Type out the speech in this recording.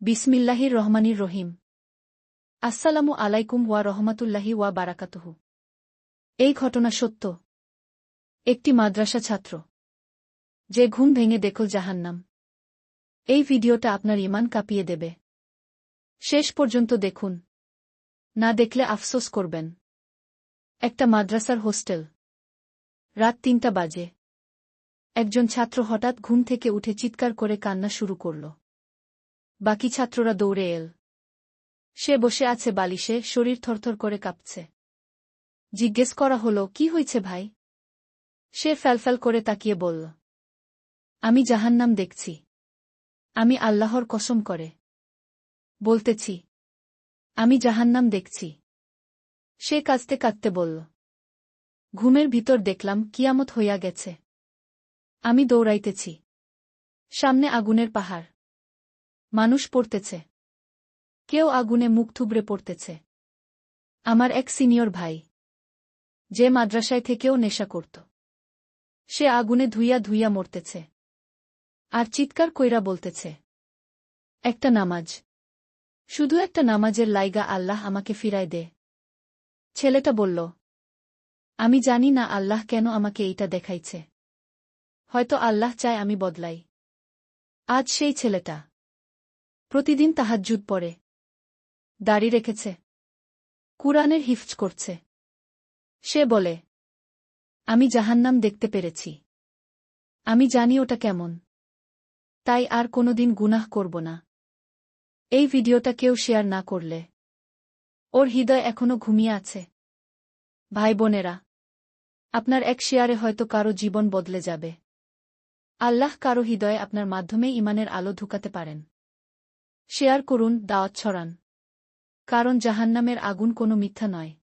বিসমিল্লাহির রহমানির রহিম। আসসালামু আলাইকুম ওয়া রহমাতুল্লাহি ওয়া বারাকাতুহু। এই ঘটনা সত্য। একটি মাদ্রাসা ছাত্র। যে ঘুম ভেঙে দেখল জাহান্নাম। এই ভিডিওটা আপনার ইমান কাঁপিয়ে দেবে। শেষ পর্যন্ত দেখুন। না দেখলে আফসোস করবেন। একটা মাদ্রাসার হোস্টেল। রাত তিনটা বাজে। একজন ছাত্র হঠাৎ ঘুম থেকে উঠে চিৎকার করে কান্না শুরু করল। বাকি ছাত্ররা দৌড়ে এল। সে বসে আছে বালিশে, শরীর থরথর করে কাঁপছে। জিজ্ঞেস করা হলো, কি হয়েছে ভাই? সে ফ্যালফ্যাল করে তাকিয়ে বলল, আমি জাহান্নাম দেখছি। আমি আল্লাহর কসম করে। বলতেছি, আমি জাহান্নাম দেখছি। সে কাঁদতে কাঁদতে বলল, ঘুমের ভিতর দেখলাম, কিয়ামত হইয়া গেছে। আমি দৌড়াইতেছি। সামনে আগুনের পাহাড়। মানুষ পড়তেছে। কেউ আগুনে মুখ থুবড়ে পড়তেছে। আমার এক সিনিয়র ভাই, যে মাদ্রাসায় থেকেও নেশা করত। সে আগুনে ধুইয়া ধুইয়া মরতেছে। আর চিৎকার কইরা বলতেছে, একটা নামাজ। শুধু একটা নামাজের লাইগা আল্লাহ আমাকে ফিরায় দে। ছেলেটা বলল, আমি জানি না আল্লাহ কেন আমাকে এইটা দেখাইছে। হয়তো আল্লাহ চায় আমি বদলাই। আজ সেই ছেলেটা প্রতিদিন তাহাজ্জুদ পড়ে। দাড়ি রেখেছে। কুরআনের হিফজ করছে। সে বলে, আমি জাহান্নাম দেখতে পেরেছি। আমি জানি ওটা কেমন। তাই আর কোনোদিন গুনাহ করব না। এই ভিডিওটা কেউ শেয়ার না করলে। ওর হৃদয় এখনও ঘুমিয়ে আছে। ভাই বোনেরা, আপনার এক শেয়ারে হয়তো কারও জীবন বদলে যাবে। আল্লাহ কারও হৃদয়ে আপনার মাধ্যমে ইমানের আলো ঢুকাতে পারেন। শেয়ার করুন দাওয়াত ছড়ান। কারণ জাহান্নামের আগুন কোনো মিথ্যা নয়।